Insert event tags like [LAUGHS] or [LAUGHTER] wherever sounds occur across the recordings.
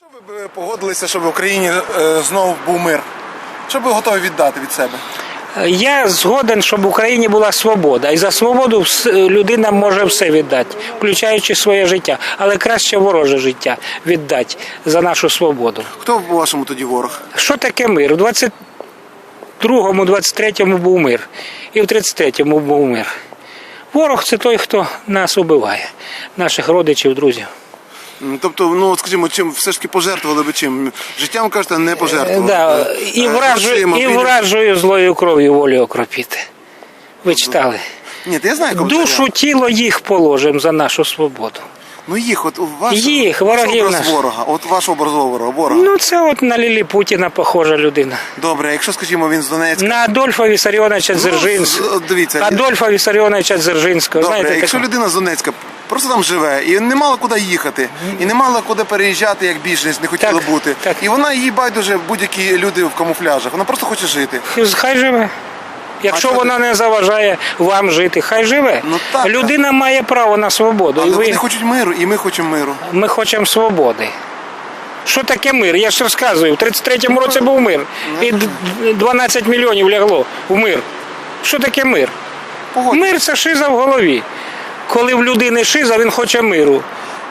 Що ви б погодилися, щоб в Україні е, знову був мир? Що б ви готові віддати від себе? Я згоден, щоб в Україні була свобода. І за свободу людина може все віддати, включаючи своє життя. Але краще вороже життя віддати за нашу свободу. Хто по-вашому тоді ворог? Що таке мир? У 22-му, 23-му був мир. І в 33-му був мир. Ворог це той, хто нас убиває, наших родичів, друзів. Тобто, ну скажімо, чим все ж таки пожертвували би чим? Життям кажете, не пожертвували. Да, Е, і, е, вражою, грошима, і вражою злою кров'ю волю окропіти. Ви читали? Ні, та я знаю, кому Душу тіло їх положимо за нашу свободу. Ну їх, от ваш, Їх, ворогів образ наших. ворога, от ваш образ ворога, ворога. Ну, це от на Лілі Путіна похожа людина. Добре, а якщо, скажімо, він з Донецька. На Адольфа Вісаріоновича Дзержинського. з- дивіться. Адольфа Вісаріоновича Дзержинського. Добре, Знаєте, якщо такого? людина з Донецька просто там живе і не мала куди їхати, і не мала куди переїжджати, як біженець, не хотіла Так, бути. так. І вона їй байдуже будь-які люди в камуфляжах. Вона просто хоче жити. Хай живе. Якщо А що вона не заважає вам жити, хай живе. Ну, так, Людина має право на свободу. Але і ви... вони хочуть миру, і ми хочемо миру. Ми хочемо свободи. Що таке мир? Я ж розказую, в 33-му році був мир. І д- 12 мільйонів лягло в мир. Що таке мир? Мир це шиза в голові. Коли в людини шиза, він хоче миру.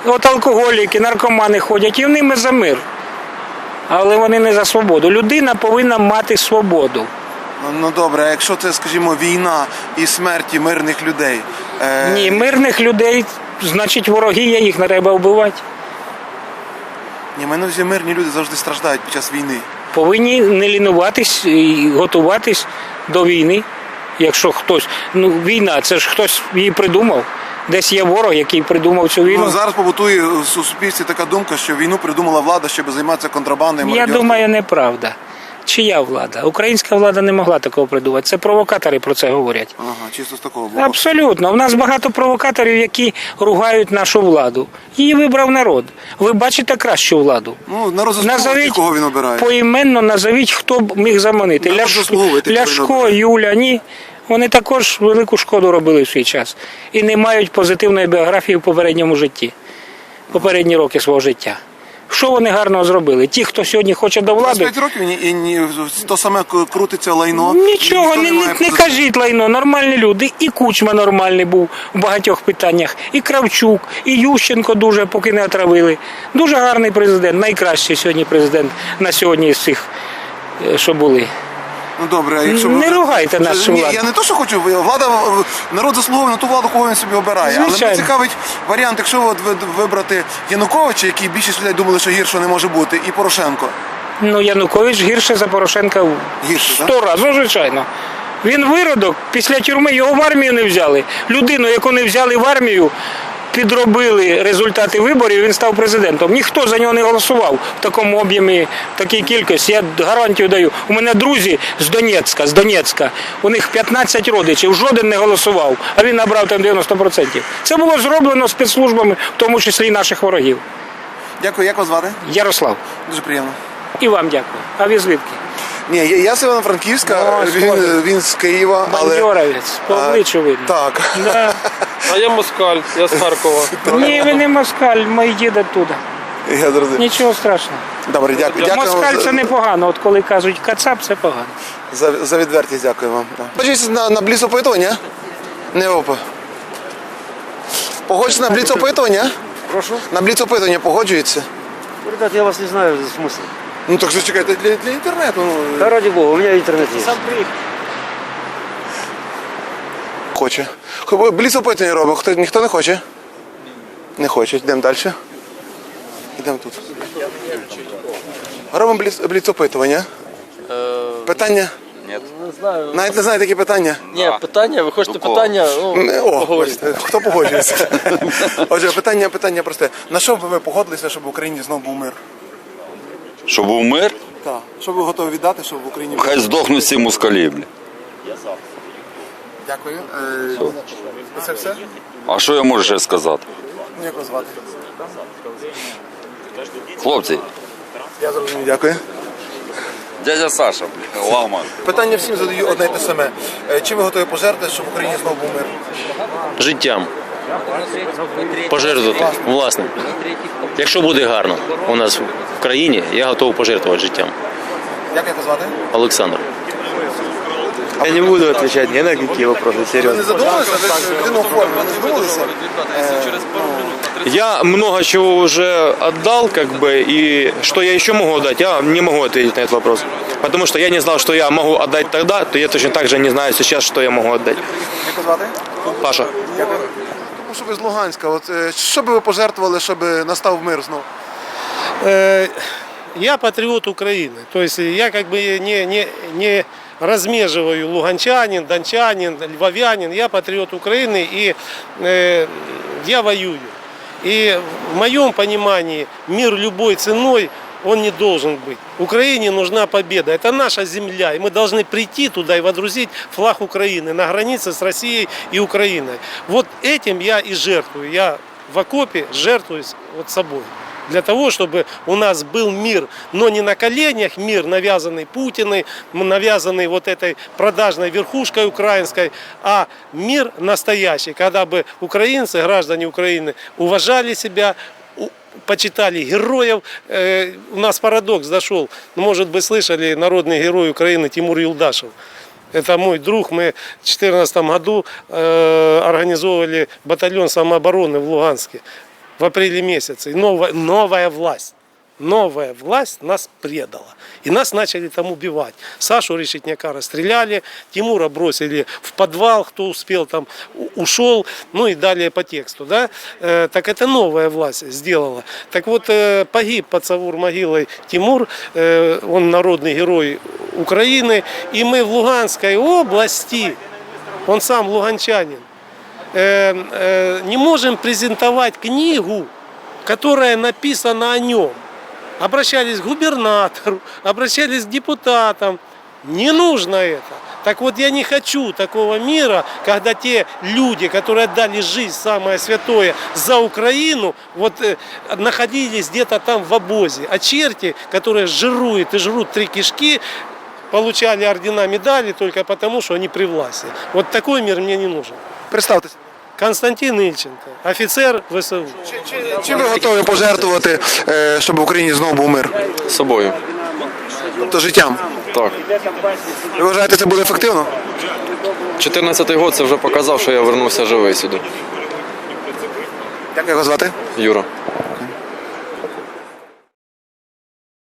От алкоголіки, наркомани ходять, і в ними за мир. Але вони не за свободу. Людина повинна мати свободу. Ну добре, а якщо це, скажімо, війна і смерті мирних людей. Е... Ні, мирних людей, значить, вороги є, їх не треба вбивати. Ні, мене всі мирні люди завжди страждають під час війни. повинні не лінуватись і готуватись до війни. Якщо хтось, ну війна, це ж хтось її придумав. Десь є ворог, який придумав цю Ну, зараз побутує в суспільстві така думка, що війну придумала влада, щоб займатися контрабандою. Я думаю, неправда. Чия влада? Українська влада не могла такого придумати. Це провокатори про це говорять. Ага, чисто з такого боку. Абсолютно. У нас багато провокаторів, які ругають нашу владу. Її вибрав народ. Ви бачите кращу владу. Ну, народ заслуговує, Назовіть кого він обирає. поіменно назовіть, хто б міг заманити. Народ Ляш... заслуговує, тих, хто він Ляшко, Юля, ні. Вони також велику шкоду робили в свій час і не мають позитивної біографії в попередньому житті, попередні роки свого життя. Що вони гарного зробили? Ті, хто сьогодні хоче до влади, 25 років і, і, то саме крутиться лайно. нічого, не, не, не кажіть лайно, нормальні люди. І Кучма нормальний був в багатьох питаннях, і Кравчук, і Ющенко дуже, поки не отравили. Дуже гарний президент, найкращий сьогодні президент на сьогодні з цих, е, що були. Ну добре, а якщо Не ругайте нашу Ні, владу. Я не то, що хочу, влада народ заслуговує на ту владу, кого він собі обирає. Але Звичайно. мене цікавить варіант, якщо от ви- вибрати Януковича, який більшість людей думали, що гірше не може бути, і Порошенко. Ну, Янукович гірше за Порошенка в Гірше, так? сто разів, ну, звичайно. Він виродок, після тюрми його в армію не взяли. Людину, яку не взяли в армію, підробили результати виборів, він став президентом. Ніхто за нього не голосував в такому об'ємі, в такій кількості. Я гарантію даю. У мене друзі з Донецька, з Донецька. У них 15 родичів, жоден не голосував, а він набрав там 90%. Це було зроблено спецслужбами, в тому числі і наших ворогів. Дякую, як вас звати? Ярослав, Дуже приємно. і вам дякую. А ви звідки? Ні, я, я з Івано-Франківська, Ну, він, схоже. він з Києва, але. Бандьоровець, по А, обличчю видно. Так. Да. А я москаль, я з Харкова. Ні, ви не москаль, мої дід оттуда. Я зрозумів. Нічого страшного. Добре, дякую. Дякую Москаль вам це непогано, от коли кажуть кацап, це погано. за, за відвертість, дякую вам. Погоджуєтесь на, на бліц опитування? Не опа. Погоджуєтесь на бліц опитування? Прошу? На бліц опитування погоджується? Ребят, я вас не знаю, в смысле. Ну так же чекайте для, для інтернету. Ну, Да ради бога, у меня интернет есть. хоче. Хо- Бліц опитування робимо. Хто, ніхто не хоче? Не хоче. Йдемо далі. Йдемо тут. Робимо бліц, бліц опитування. Питання? Ні. Не знаю. Навіть не знаєте, які питання? Ні, питання, ви хочете питання? Ну, Не- О, поговорити. бачите, хто погоджується? [LAUGHS] Отже, питання, питання просте. На що б ви погодилися, щоб в Україні знову був мир? Щоб був мир, Так. Що ви готові віддати, щоб в Україні хай здохнуть всі москалі. бля. Дякую. Е, Це все? А що я можу ще сказати? Ну, Як вас звати? Хлопці, Я зрозумів, дякую. дядя Саша, бля, лагман. Питання всім задаю одне і те саме. Е, Чим ви готові пожертвувати, щоб в Україні знову був мир? Життям Пожертвувати власним. Якщо буде гарно у нас в країні, я готовий пожертвувати життям. Як його звати? Олександр. Я не буду отвечать ни на какие вопросы, Ви серьезно. не задумалися? Ви ж людину оформили, не задумалися? Я много чего уже отдал, как бы, и что я еще могу отдать, я не могу ответить на этот вопрос. Потому что я не знал, что я могу отдать тогда, то я точно так же не знаю сейчас, что я могу отдать. Як його звати? Паша. Тому що ви з Луганська. От, е, що би ви пожертвували, щоб настав мир знову? Э, я патриот Украины. То есть я как бы не, не, не размеживаю луганчанин, дончанин, львовянин. Я патриот Украины и э, я воюю. И в моем понимании мир любой ценой Он не должен быть. Украине нужна победа. Это наша земля, и мы должны прийти туда и водрузить флаг Украины на границе с Россией и Украиной. Вот этим я и жертвую. Я в окопе жертвуюсь вот собой для того, чтобы у нас был мир, но не на коленях мир, навязанный Путиной, навязанный вот этой продажной верхушкой украинской, а мир настоящий, когда бы украинцы, граждане Украины уважали себя, почитали героев. Э, У нас парадокс дошел. Ну, Может быть, слышали народный герой Украины Тимур Юлдашев. Это мой друг. Мы в 2014 году э, организовывали батальон самообороны в Луганске в апреле месяце. И новая, новая власть. Новая власть нас предала. И нас начали там убивать. Сашу Решетняка расстреляли, Тимура бросили в подвал, кто успел там у- ушел, ну и далее по тексту. Да? Э, так это новая власть сделала. Так вот, э, погиб под Савур могилой Тимур, э, он народный герой Украины. И мы в Луганской области, он сам луганчанин, э, э, не можем презентовать книгу, которая написана о нем. Обращались к губернатору, обращались к депутатам. Не нужно это. Так вот, я не хочу такого мира, когда те люди, которые отдали жизнь, самое святое, за Украину, вот э, находились где-то там в обозе. А черти, которые жируют и жрут три кишки, получали ордена, медали только потому, что они при власти. Вот такой мир мне не нужен. Представтеся. Константин Ільченко, офіцер ВСУ. Чим ви готові пожертвувати, е, щоб в Україні знову був мир? Собою. Тобто життям. Так. Ви вважаєте, це буде ефективно? 14-й год це вже показав, що я вернувся живий сюди. Як його звати? Юра.